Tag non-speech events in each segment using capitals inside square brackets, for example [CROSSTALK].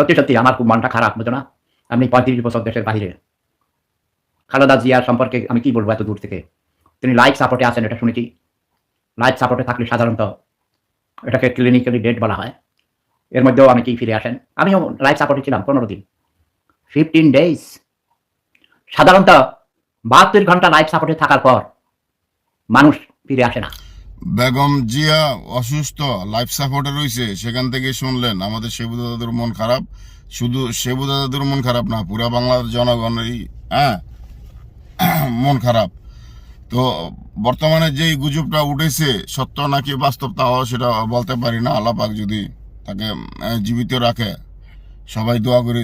সত্যি সত্যি, আমার খুব মনটা খারাপ, বুঝো না? আপনি পঁয়ত্রিশ বছর দেশের বাইরে খালেদা জিয়া সম্পর্কে আমি কি বলব এত দূর থেকে? তিনি লাইফ সাপোর্টে আছেন, এটা শুনেছি। লাইফ সাপোর্টে থাকলে সাধারণত এটাকে ক্লিনিক্যালি ডেট বলা হয়। এর মধ্যেও আমি কি ফিরে আসেন? আমিও লাইফ সাপোর্টে ছিলাম পনেরো দিন। ফিফটিন ডেজ সাধারণত বাহাত্তর ঘণ্টা লাইফ সাপোর্টে থাকার পর মানুষ ফিরে আসে না। বেগম জিয়া অসুস্থ লাইফ সাপোর্টে রয়েছে, সেখান থেকে শুনলেন, আমাদের শেবু দাদাদের মন খারাপ। শুধু শেবু দাদাদের মন খারাপ না, পুরা বাংলার জনগণেরই হ্যাঁ [CLEARS THROAT] মন খারাপ। তো বর্তমানে যেই গুজবটা উঠেছে, সত্য নাকি বাস্তব তাও সেটা বলতে পারি না, আল্লাপাক যদি তাকে জীবিত রাখে, সবাই দোয়া করে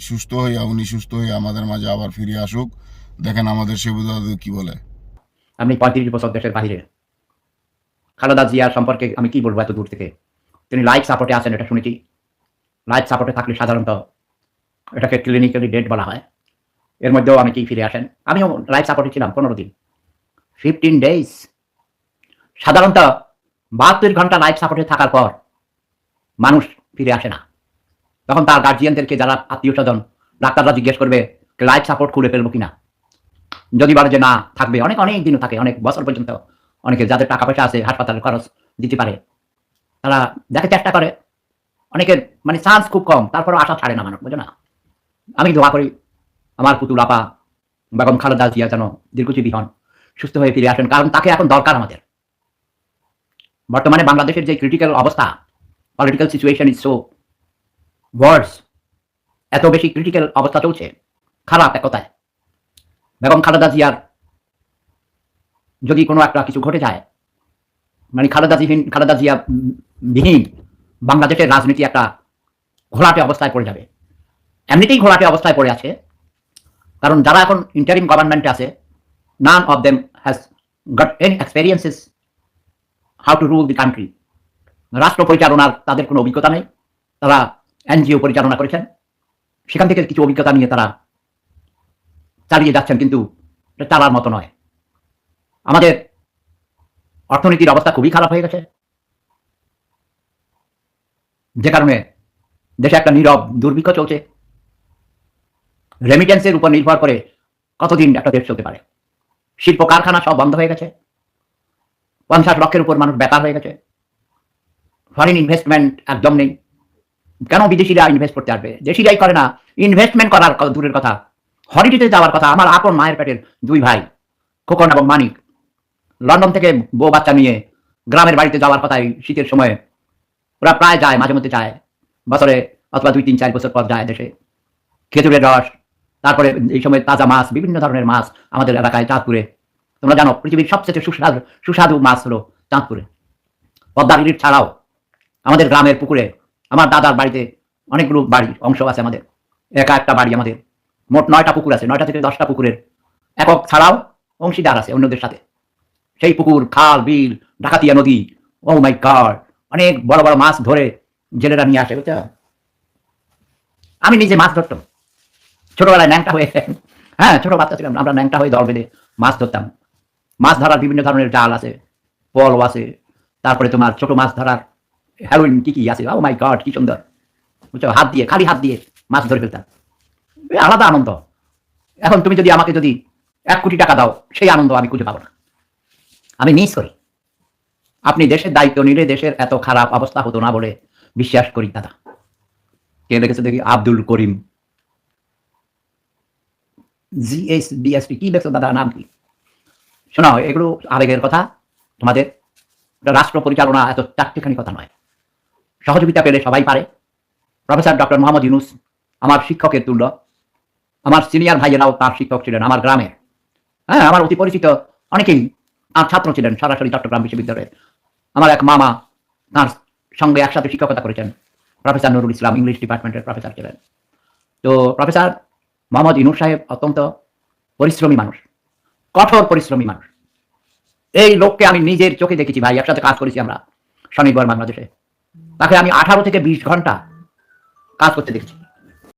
সুস্থ হয়ে, উনি সুস্থ হয়ে আমাদের মাঝে আবার ফিরে আসুক। দেখেন আমাদের শেবু দাদু কি বলে। আপনি পঁয়ত্রিশ বছর দেশের বাইরে খালেদা জিয়া সম্পর্কে আমি কি বলব এত দূর থেকে? তিনি লাইফ সাপোর্টে আছেন, এটা শুনেছি। লাইফ সাপোর্টে থাকলে সাধারণত এটাকে ক্লিনিক্যালি ডেট বলা হয়। এর মধ্যেও আমি কি ফিরে আসেন? আমিও লাইফ সাপোর্টে ছিলাম পনেরো দিন। ফিফটিন ডেজ সাধারণত বাহাত্তর ঘণ্টা লাইফ সাপোর্টে থাকার পর মানুষ ফিরে আসে না। তখন তার গার্জিয়ানদেরকে যারা আত্মীয় স্বজন, ডাক্তাররা জিজ্ঞেস করবে লাইফ সাপোর্ট খুলে ফেলব কিনা? যদি বলে যে না, থাকবে। অনেক অনেক দিনও থাকে, অনেক বছর পর্যন্ত অনেকে যাদের টাকা পয়সা আছে, হাসপাতালের খরচ দিতে পারে, তারা দেখে চেষ্টা করে, অনেকের মানে চান্স খুব কম তারপরে আশা ছাড়ে না মানুষ, বুঝো না? আমি দোয়া করি, আমার পুতুল আপা বেগম খালেদা জিয়া যেন দীর্ঘজীবী হন, সুস্থ হয়ে ফিরে আসেন, কারণ তাকে এখন দরকার আমাদের। বর্তমানে বাংলাদেশের যে ক্রিটিক্যাল অবস্থা political situation is so worse এত বেশি ক্রিটিক্যাল অবস্থা চলছে, খারাপ এক কথায়। বেগম খালেদা জিয়ার যদি কোনো একটা কিছু ঘটে যায় মানে খালেদা জিহীন খালেদা জিয়া বিহীন বাংলাদেশের রাজনীতি একটা ঘোলাটে অবস্থায় পড়ে যাবে। এমনিতেই ঘোলাটে অবস্থায় পড়ে আছে, কারণ যারা এখন ইন্টারিম গভর্নমেন্টে আছে none of them has got any experiences how to rule the country রাষ্ট্র পরিচালনার তাদের কোনো অভিজ্ঞতা নেই, তারা এনজিও পরিচালনা করেছেন, সেখান থেকে কিছু অভিজ্ঞতা নিয়ে তারা চালিয়ে যাচ্ছেন, কিন্তু চালার মতো নয়। আমাদের অর্থনীতির অবস্থা খুবই খারাপ হয়ে গেছে। যে কারণে দেশে একটা নীরব দুর্ভিক্ষ চলছে। রেমিটেন্সের উপর নির্ভর করে কতদিন একটা দেশ চলতে পারে। শিল্প কারখানা সব বন্ধ হয়ে গেছে। পঞ্চাশ লক্ষের উপর মানুষ বেকার হয়ে গেছে। ফরেন ইনভেস্টমেন্ট একদম নেই। কেন বিদেশিরা ইনভেস্ট করতে আসবে? দেশিরাই করে না। ইনভেস্টমেন্ট করার দূরের কথা। হলিডেতে যাওয়ার কথা। আমার আপন মায়ের পেটের দুই ভাই, খোকন এবং মানিক। লন্ডন থেকে বউ বাচ্চা নিয়ে গ্রামের বাড়িতে যাওয়ার কথা শীতের সময়। ওরা প্রায় যায়, মাঝে মধ্যে যায়। বছরে অথবা দুই, তিন, চার বছর পর যায় দেশে। খেজুরের রস, তারপরে এই সময় তাজা মাছ, বিভিন্ন ধরনের মাছ আমাদের এলাকায় চাঁদপুরে। তোমরা জানো, পৃথিবীর সবচেয়ে সুস্বাদু সুস্বাদু মাছ হলো চাঁদপুরে। ইলিশ ছাড়াও আমাদের গ্রামের পুকুরে আমার দাদার বাড়িতে অনেকগুলো বাড়ি, অংশ আছে আমাদের। একা একটা বাড়ি আমাদের। মোট নয়টা পুকুর আছে, নয়টা থেকে দশটা পুকুরের। একক ছাড়াও অংশীদার আছে অন্যদের সাথে। সেই পুকুর, খাল, বিল, ডাকাতিয়া নদী ও মাই গড অনেক বড় বড় মাছ ধরে জেলেরা নিয়ে আসে, বুঝছ? আমি নিজে মাছ ধরতাম। ছোটবেলায় ন্যাংটা হয়ে হ্যাঁ ছোট বাচ্চা ছিলাম, আমরা ন্যাংটা হয়ে দল বেঁধে মাছ ধরতাম। মাছ ধরার বিভিন্ন ধরনের জাল আছে পল আছে, তারপরে তোমার ছোট মাছ ধরার হ্যালোইন কি কি আছে ও মাই গড কি সুন্দর। বুঝছ? হাত দিয়ে, খালি হাত দিয়ে মাছ ধরে ফেলতাম। আলাদা আনন্দ। এখন তুমি যদি আমাকে যদি এক কোটি টাকা দাও, সেই আনন্দ আমি খুঁজে পাবো না। আমি মিস করি। আপনি দেশের দায়িত্ব নিলে দেশের এত খারাপ অবস্থা হতো না বলে বিশ্বাস করি, দাদা। কে লিখেছে দেখি? আব্দুল করিম। জিএস বিএসপি কি লেখছো দাদা? নাম কি? শোনো, এগুলো আবেগের কথা। তোমাদের রাষ্ট্র পরিচালনা এত চারটিখানি কথা নয়। সহযোগিতা পেলে সবাই পারে। প্রফেসর ডক্টর মোহাম্মদ ইউনুস, আমার শিক্ষকের তুল্য। আমার সিনিয়র ভাইয়েরাও তার শিক্ষক ছিলেন, আমার গ্রামে হ্যাঁ আমার অতি পরিচিত অনেকেই আর ছাত্র ছিলেন সরাসরি চট্টগ্রাম বিশ্ববিদ্যালয়ের আমার এক মামা তার সঙ্গে একসাথে শিক্ষকতা করেছেন। প্রফেসর নুরুল ইসলাম, ইংলিশ ডিপার্টমেন্টের প্রফেসর ছিলেন। তো প্রফেসর মোহাম্মদ ইনুর সাহেব অত্যন্ত পরিশ্রমী মানুষ, কঠোর পরিশ্রমী মানুষ। এই লোককে আমি নিজের চোখে দেখেছি ভাই, একসাথে কাজ করেছি আমরা স্বনির্ভর বাংলাদেশে। তাকে আমি আঠারো থেকে বিশ ঘণ্টা কাজ করতে দেখেছি।